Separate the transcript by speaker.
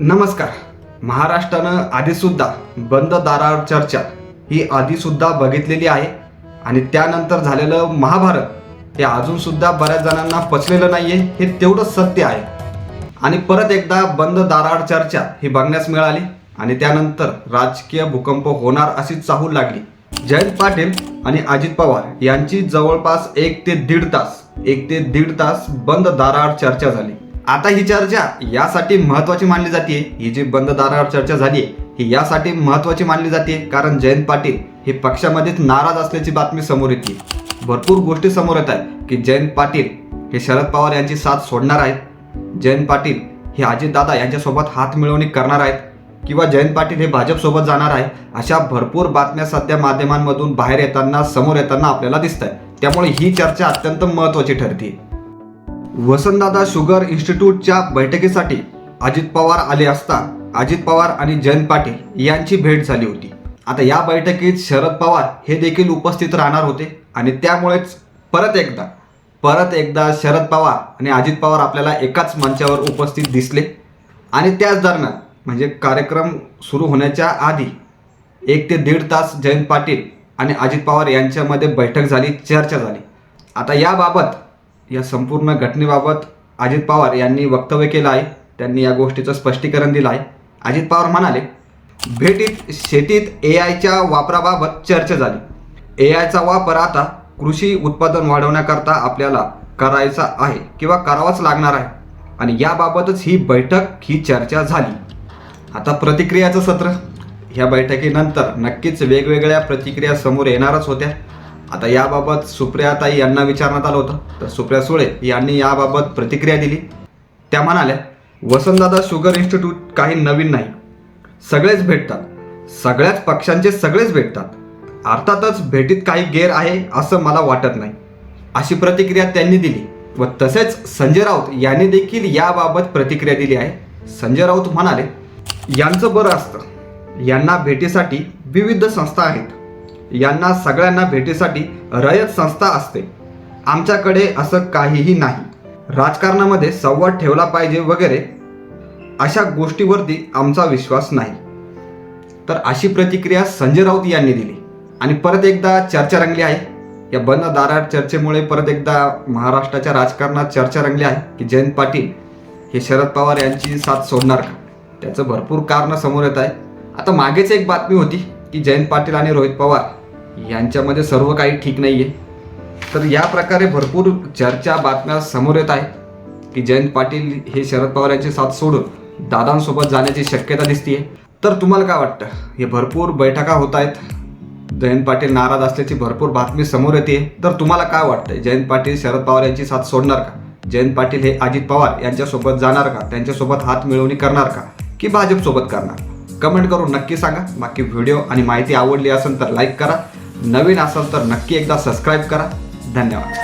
Speaker 1: नमस्कार. महाराष्ट्रानं आधीसुद्धा बंद दारावर चर्चा ही आधीसुद्धा बघितलेली आहे आणि त्यानंतर झालेलं महाभारत हे अजूनसुद्धा बऱ्याच जणांना पचलेलं नाही आहे हे तेवढंच सत्य आहे. आणि परत एकदा बंद दारावर चर्चा ही बघण्यास मिळाली आणि त्यानंतर राजकीय भूकंप होणार अशी चाहूल लागली. जयंत पाटील आणि अजित पवार यांची जवळपास एक ते दीड तास एक ते दीड तास बंद दाराड चर्चा झाली. आता ही चर्चा यासाठी महत्वाची मानली जाते. ही जी बंद दारावर चर्चा झाली ही यासाठी महत्वाची मानली जाते. कारण जयंत पाटील हे पक्षामध्येच नाराज असल्याची बातमी समोर येते. भरपूर गोष्टी समोर येत आहेत की जयंत पाटील हे शरद पवार यांची साथ सोडणार आहेत. जयंत पाटील हे अजितदादा यांच्यासोबत हात मिळवणी करणार आहेत किंवा जयंत पाटील हे भाजपसोबत जाणार आहे अशा भरपूर बातम्या सध्या माध्यमांमधून बाहेर येताना समोर येताना आपल्याला दिसत आहे त्यामुळे ही चर्चा अत्यंत महत्वाची ठरते. वसंतदादा शुगर इन्स्टिट्यूटच्या बैठकीसाठी अजित पवार आले असता अजित पवार आणि जयंत पाटील यांची भेट झाली होती. आता या बैठकीत शरद पवार हे देखील उपस्थित राहणार होते आणि त्यामुळेच परत एकदा परत एकदा शरद पवार आणि अजित पवार आपल्याला एकाच मंचावर उपस्थित दिसले. आणि त्याच दरम्यान म्हणजे कार्यक्रम सुरू होण्याच्या आधी एक ते दीड तास जयंत पाटील आणि अजित पवार यांच्यामध्ये बैठक झाली चर्चा झाली. आता याबाबत या संपूर्ण घटनेबाबत अजित पवार यांनी वक्तव्य केलं आहे. त्यांनी या गोष्टीचं स्पष्टीकरण दिलं आहे. अजित पवार म्हणाले भेटीत शेतीत ए आयच्या वापराबाबत चर्चा झाली. ए आयचा वापर आता कृषी उत्पादन वाढवण्याकरता आपल्याला करायचा आहे किंवा करावाच लागणार आहे. आणि याबाबतच ही बैठक ही चर्चा झाली. आता प्रतिक्रियाचं सत्र. ह्या बैठकीनंतर नक्कीच वेगवेगळ्या प्रतिक्रिया समोर येणारच होत्या. आता याबाबत सुप्रियाताई यांना विचारण्यात आलं होतं. तर सुप्रिया सुळे यांनी याबाबत प्रतिक्रिया दिली. त्या म्हणाल्या वसंतदादा शुगर इन्स्टिट्यूट काही नवीन नाही. सगळेच भेटतात. सगळ्याच पक्षांचे सगळेच भेटतात. अर्थातच भेटीत काही गैर आहे असं मला वाटत नाही. अशी प्रतिक्रिया त्यांनी दिली व तसेच संजय राऊत यांनी देखील याबाबत प्रतिक्रिया दिली आहे. संजय राऊत म्हणाले यांचं बरं असतं. यांना भेटीसाठी विविध संस्था आहेत. यांना सगळ्यांना भेटीसाठी रयत संस्था असते. आमच्याकडे असं काहीही नाही. राजकारणामध्ये संवाद ठेवला पाहिजे वगैरे अशा गोष्टीवरती आमचा विश्वास नाही. तर अशी प्रतिक्रिया संजय राऊत यांनी दिली. आणि परत एकदा चर्चा रंगली आहे. या बंद दारा चर्चेमुळे परत एकदा महाराष्ट्राच्या राजकारणात चर्चा रंगली आहे की जयंत पाटील हे शरद पवार यांची साथ सोडणार का? त्याचं भरपूर कारणं समोर येत आहे. आता मागेच एक बातमी होती की जयंत पाटील आणि रोहित पवार यांच्यामध्ये सर्व काही ठीक नाही आहे तर या प्रकारे भरपूर चर्चा बातम्या समोर येत आहे की जयंत पाटील हे शरद पवार यांची साथ सोडून दादांसोबत जाण्याची शक्यता दिसतीये. तर तुम्हाला काय वाटतं? हे भरपूर बैठका होत आहेत. जयंत पाटील नाराज असल्याची भरपूर बातमी समोर येते. तर तुम्हाला काय वाटतंय? जयंत पाटील शरद पवार यांची साथ सोडणार का? जयंत पाटील हे अजित पवार यांच्यासोबत जाणार का? त्यांच्यासोबत हात मिळवणी करणार का? की भाजपसोबत करणार? कमेंट करून नक्की सांगा. बाकी व्हिडिओ आणि माहिती आवडली असेल तर लाईक करा. नवीन असेल तर नक्की एकदा सबस्क्राईब करा. धन्यवाद.